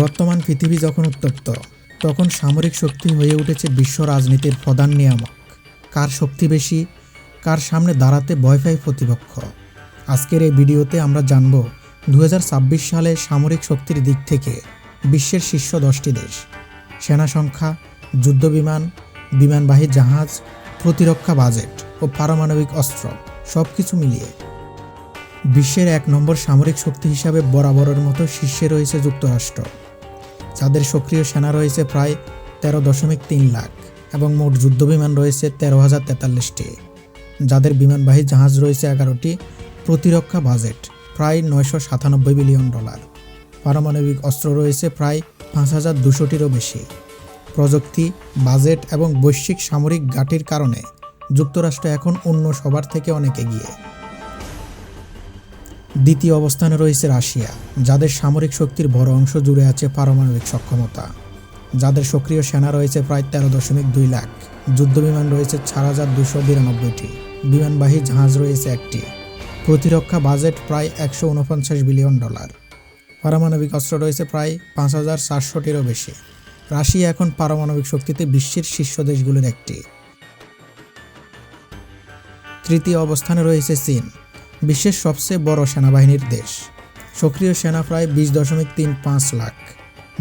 বর্তমান পৃথিবী যখন উত্তপ্ত, তখন সামরিক শক্তি হয়ে উঠেছে বিশ্ব রাজনীতির প্রধান নিয়ামক। কার শক্তি বেশি, কার সামনে দাঁড়াতে পায় প্রতিপক্ষ? আজকের এই ভিডিওতে আমরা জানব দু হাজার ছাব্বিশ সালে সামরিক শক্তির দিক থেকে বিশ্বের শীর্ষ দশটি দেশ। সেনা সংখ্যা যুদ্ধবিমান বিমানবাহী জাহাজ, প্রতিরক্ষা বাজেট ও পারমাণবিক অস্ত্র সব কিছু মিলিয়ে। বিশ্বের এক নম্বর সামরিক শক্তি হিসাবে বরাবরের মতো শীর্ষে রয়েছে যুক্তরাষ্ট্র। যাদের সক্রিয় সেনা রয়েছে প্রায় তেরো দশমিক তিন লাখ এবং মোট যুদ্ধবিমান রয়েছে তেরো হাজার তেতাল্লিশটি। যাদের বিমানবাহী জাহাজ রয়েছে এগারোটি, প্রতিরক্ষা বাজেট প্রায় নয়শো সাতানব্বই বিলিয়ন ডলার। পারমাণবিক অস্ত্র রয়েছে প্রায় পাঁচ হাজার দুশোটিরও বেশি। প্রযুক্তি, বাজেট এবং বৈশ্বিক সামরিক ঘাটির কারণে যুক্তরাষ্ট্র এখন অন্য সবার থেকে অনেক এগিয়ে। দ্বিতীয় অবস্থানে রয়েছে রাশিয়া, যাদের সামরিক শক্তির বড় অংশ জুড়ে আছে পারমাণবিক সক্ষমতা। যাদের সক্রিয় সেনা রয়েছে প্রায় তেরো দশমিক দুই লাখ। যুদ্ধবিমান রয়েছে চার হাজার দুশো বিরানব্বইটি। বিমানবাহী জাহাজ রয়েছে একটি। প্রতিরক্ষা বাজেট প্রায় একশো উনপঞ্চাশ বিলিয়ন ডলার। পারমাণবিক অস্ত্র রয়েছে প্রায় পাঁচ হাজার চারশোটিরও বেশি। রাশিয়া এখন পারমাণবিক শক্তিতে বিশ্বের শীর্ষ দেশগুলির একটি। তৃতীয় অবস্থানে রয়েছে চীন। বিশ্বের সবচেয়ে বড় সেনাবাহিনীর দেশ। সক্রিয় সেনা প্রায় বিশ দশমিক তিন পাঁচ লাখ।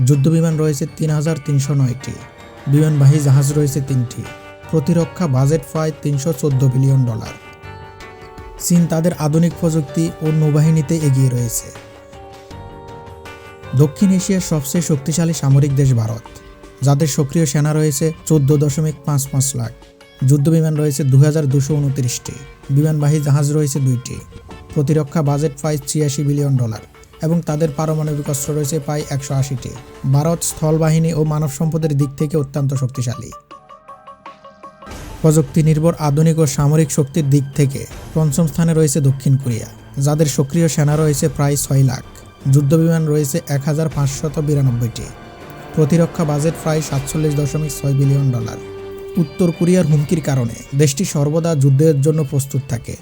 যুদ্ধবিমান রয়েছে তিন হাজার তিনশো নয়টি। বিমানবাহী জাহাজ রয়েছে তিনটি। প্রতিরক্ষা বাজেট প্রায় তিনশো চোদ্দ বিলিয়ন ডলার। চীন তাদের আধুনিক প্রযুক্তি ও নৌবাহিনীতে এগিয়ে রয়েছে। দক্ষিণ এশিয়ার সবচেয়ে শক্তিশালী সামরিক দেশ ভারত। যাদের সক্রিয় সেনা রয়েছে চোদ্দ দশমিক পাঁচ পাঁচ লাখ। যুদ্ধবিমান রয়েছে দু হাজার দুশো উনত্রিশটি। বিমানবাহী জাহাজ রয়েছে দুইটি। প্রতিরক্ষা বাজেট প্রায় ছিয়াশি বিলিয়ন ডলার এবং তাদের পারমাণবিক অস্ত্র রয়েছে প্রায় একশো আশিটি। ভারত স্থলবাহিনী ও মানব সম্পদের দিক থেকে অত্যন্ত শক্তিশালী। প্রযুক্তি নির্ভর আধুনিক ও সামরিক শক্তির দিক থেকে পঞ্চম স্থানে রয়েছে দক্ষিণ কোরিয়া, যাদের সক্রিয় সেনা রয়েছে প্রায় ছয় লাখ। যুদ্ধবিমান রয়েছে এক হাজার পাঁচশত বিরানব্বইটি। প্রতিরক্ষা বাজেট প্রায় সাতচল্লিশ দশমিক ছয় বিলিয়ন ডলার। উত্তর কোরিয়ার হুমকির কারণে দেশটি সর্বদা যুদ্ধের জন্য প্রস্তুত থাকে।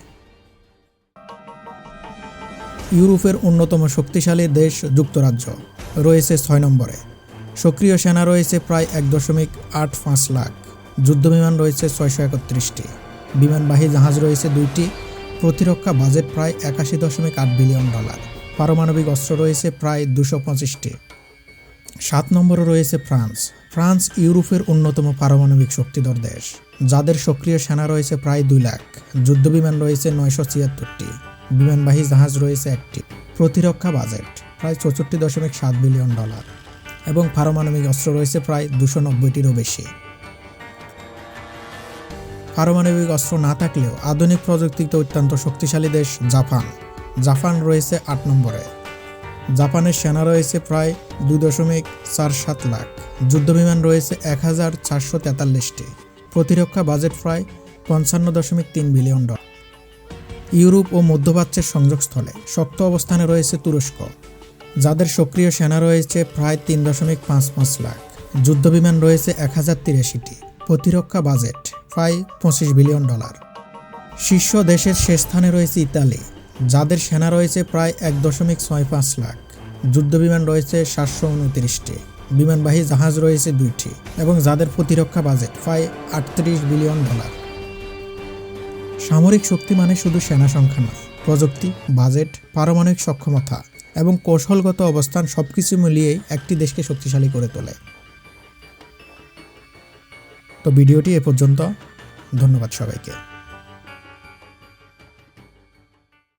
ইউরোপের অন্যতম শক্তিশালী দেশ যুক্তরাজ্য, রয়েছে ছয় নম্বরে। সক্রিয় সেনা রয়েছে প্রায় এক দশমিক আট পাঁচ লাখ। যুদ্ধবিমান রয়েছে ছয়শো একত্রিশটি। বিমানবাহী জাহাজ রয়েছে দুইটি। প্রতিরক্ষা বাজেট প্রায় একাশি দশমিক আট বিলিয়ন ডলার। পারমাণবিক অস্ত্র রয়েছে প্রায় দুশো পঁচিশটি। সাত নম্বরে রয়েছে ফ্রান্স ফ্রান্স ইউরোপের অন্যতম পারমাণবিক শক্তিধর দেশ, যাদের সক্রিয় সেনা রয়েছে প্রায় দুই লাখ, যুদ্ধবিমান রয়েছে নয়শো ছিয়াত্তরটি, বিমানবাহী জাহাজ রয়েছে একটি, প্রতিরক্ষা বাজেট প্রায় চৌষট্টি দশমিক সাত বিলিয়ন ডলার, এবং পারমাণবিক অস্ত্র রয়েছে প্রায় দুশো নব্বইটিরও বেশি। পারমাণবিক অস্ত্র না থাকলেও আধুনিক প্রযুক্তিতে অত্যন্ত শক্তিশালী দেশ জাপান। জাপান রয়েছে আট নম্বরে। জাপানের সেনা রয়েছে প্রায় দুই দশমিক চার সাত লাখ। যুদ্ধবিমান রয়েছে এক হাজার চারশো তেতাল্লিশটি। প্রতিরক্ষা বাজেট প্রায় পঞ্চান্ন দশমিক তিন বিলিয়ন ডলার। ইউরোপ ও মধ্যপ্রাচ্যের সংযোগস্থলে শক্ত অবস্থানে রয়েছে তুরস্ক, যাদের সক্রিয় সেনা রয়েছে প্রায় তিন দশমিক পাঁচ পাঁচ লাখ। যুদ্ধবিমান রয়েছে এক হাজার তিরাশিটি। প্রতিরক্ষা বাজেট প্রায় পঁচিশ বিলিয়ন ডলার। শীর্ষ দেশের শেষ স্থানে রয়েছে ইতালি যাদের সেনা রয়েছে প্রায় এক দশমিক ছয় পাঁচ লাখ। যুদ্ধবিমান রয়েছে সাতশো উনত্রিশটি। বিমানবাহী জাহাজ রয়েছে দুইটি এবং যাদের প্রতিরক্ষা বাজেট প্রায় আটত্রিশ বিলিয়ন ডলার। সামরিক শক্তি মানে শুধু সেনা সংখ্যা নয়, প্রযুক্তি, বাজেট, পারমাণবিক সক্ষমতা এবং কৌশলগত অবস্থান সবকিছু মিলিয়েই একটি দেশকে শক্তিশালী করে তোলে। তো ভিডিওটি এ পর্যন্ত, ধন্যবাদ সবাইকে।